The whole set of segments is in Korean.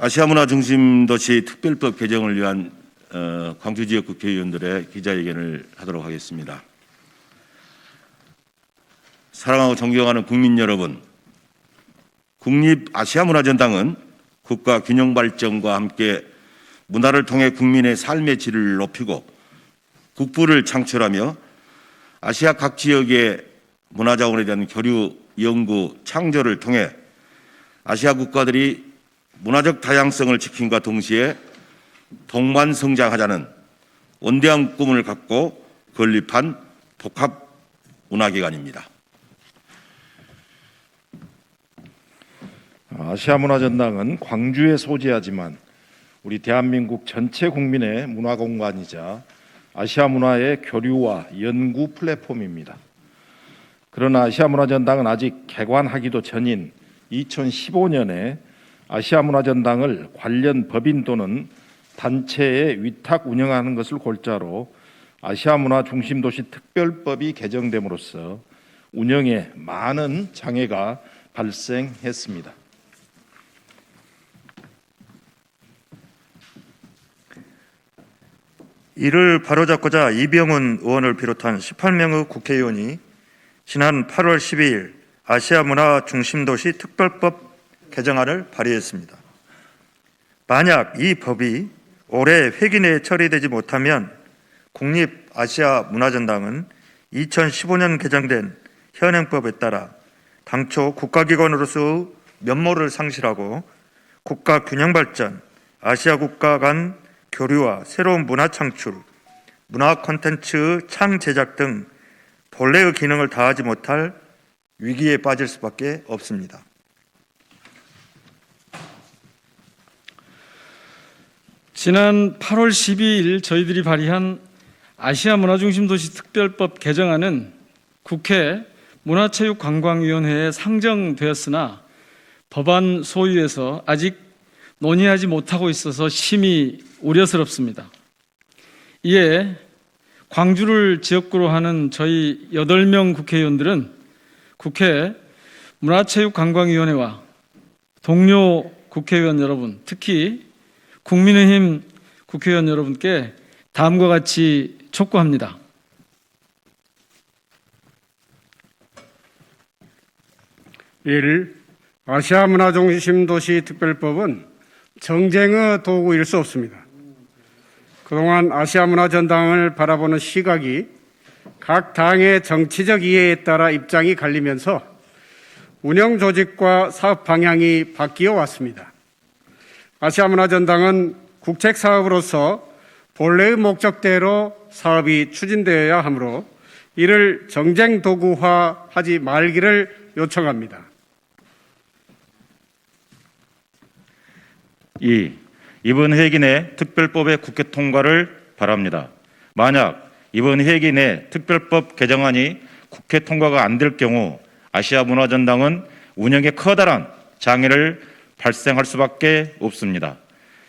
아시아 문화 중심 도시 특별법 개정을 위한 어, 광주 지역 국회의원들의 기자회견을 하도록 하겠습니다. 사랑하고 존경하는 국민 여러분, 국립 아시아 문화전당은 국가 균형 발전과 함께 문화를 통해 국민의 삶의 질을 높이고 국부를 창출하며 아시아 각 지역의 문화자원에 대한 교류, 연구, 창조를 통해 아시아 국가들이 문화적 다양성을 지킴과 동시에 동반 성장하자는 원대한 꿈을 갖고 건립한 복합 문화기관입니다. 아시아 문화전당은 광주에 소재하지만 우리 대한민국 전체 국민의 문화 공간이자 아시아 문화의 교류와 연구 플랫폼입니다. 그러나 아시아 문화전당은 아직 개관하기도 전인 2015년에 아시아 문화전당을 관련 법인 또는 단체에 위탁 운영하는 것을 골자로 아시아 문화 중심 도시 특별법이 개정됨으로써 운영에 많은 장애가 발생했습니다. 이를 바로잡고자 이병훈 의원을 비롯한 18명의 국회의원이 지난 8월 12일 아시아 문화 중심 도시 특별법 개정안을 발의했습니다. 만약 이 법이 올해 회기 내에 처리되지 못하면 국립 아시아 문화전당은 2015년 개정된 현행법에 따라 당초 국가기관으로서의 면모를 상실하고 국가 균형 발전, 아시아 국가 간 교류와 새로운 문화 창출, 문화 콘텐츠 창 제작 등 본래의 기능을 다하지 못할 위기에 빠질 수밖에 없습니다. 지난 8월 12일 저희들이 발의한 아시아 문화중심 도시 특별법 개정안은 국회 문화체육관광위원회에 상정되었으나 법안 소위에서 아직 논의하지 못하고 있어서 심히 우려스럽습니다. 이에 광주를 지역구로 하는 저희 8명 국회의원들은 국회 문화체육관광위원회와 동료 국회의원 여러분, 특히 국민의힘 국회의원 여러분께 다음과 같이 촉구합니다. 일 아시아 문화 중심 도시 특별법은 정쟁의 도구일 수 없습니다. 그동안 아시아 문화 전당을 바라보는 시각이 각 당의 정치적 이해에 따라 입장이 갈리면서 운영 조직과 사업 방향이 바뀌어 왔습니다. 아시아 문화 전당은 국책 사업으로서 본래의 목적대로 사업이 추진되어야 하므로 이를 정쟁 도구화하지 말기를 요청합니다. 2. 이번 회기 내 특별법의 국회 통과를 바랍니다. 만약 이번 회기 내 특별법 개정안이 국회 통과가 안 될 경우 아시아 문화전당은 운영에 커다란 장애를 발생할 수밖에 없습니다.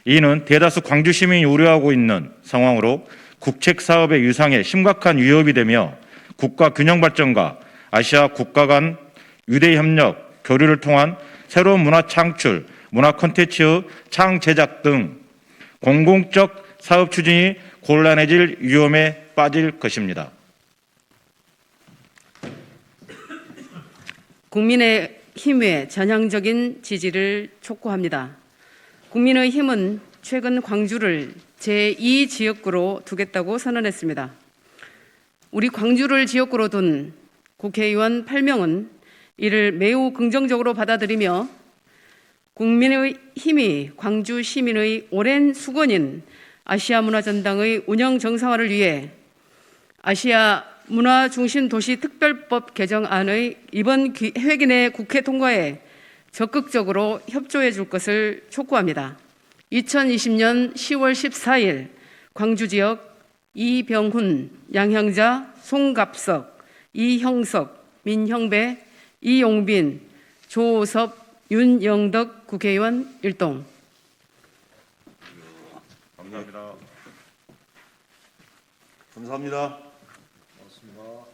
이는 대다수 광주 시민이 우려하고 있는 상황으로 국책 사업의 유상에 심각한 위협이 되며 국가 균형 발전과 아시아 국가 간 유대 협력, 교류를 통한 새로운 문화 창출, 문화 콘텐츠 창 제작 등 공공적 사업 추진이 곤란해질 위험에 빠질 것입니다. 국민의 힘의 전향적인 지지를 촉구합니다. 국민의 힘은 최근 광주를 제2 지역구로 두겠다고 선언했습니다. 우리 광주를 지역구로 둔 국회의원 8명은 이를 매우 긍정적으로 받아들이며 국민의 힘이 광주 시민의 오랜 수건인 아시아 문화전당의 운영 정상화를 위해 아시아 문화중심 도시 특별법 개정안의 이번 기- 회기 내 국회 통과에 적극적으로 협조해 줄 것을 촉구합니다. 2020년 10월 14일 광주 지역 이병훈, 양형자, 송갑석, 이형석, 민형배, 이용빈, 조섭, 윤영덕 국회의원 일동. 감사합니다. 감사합니다. mort.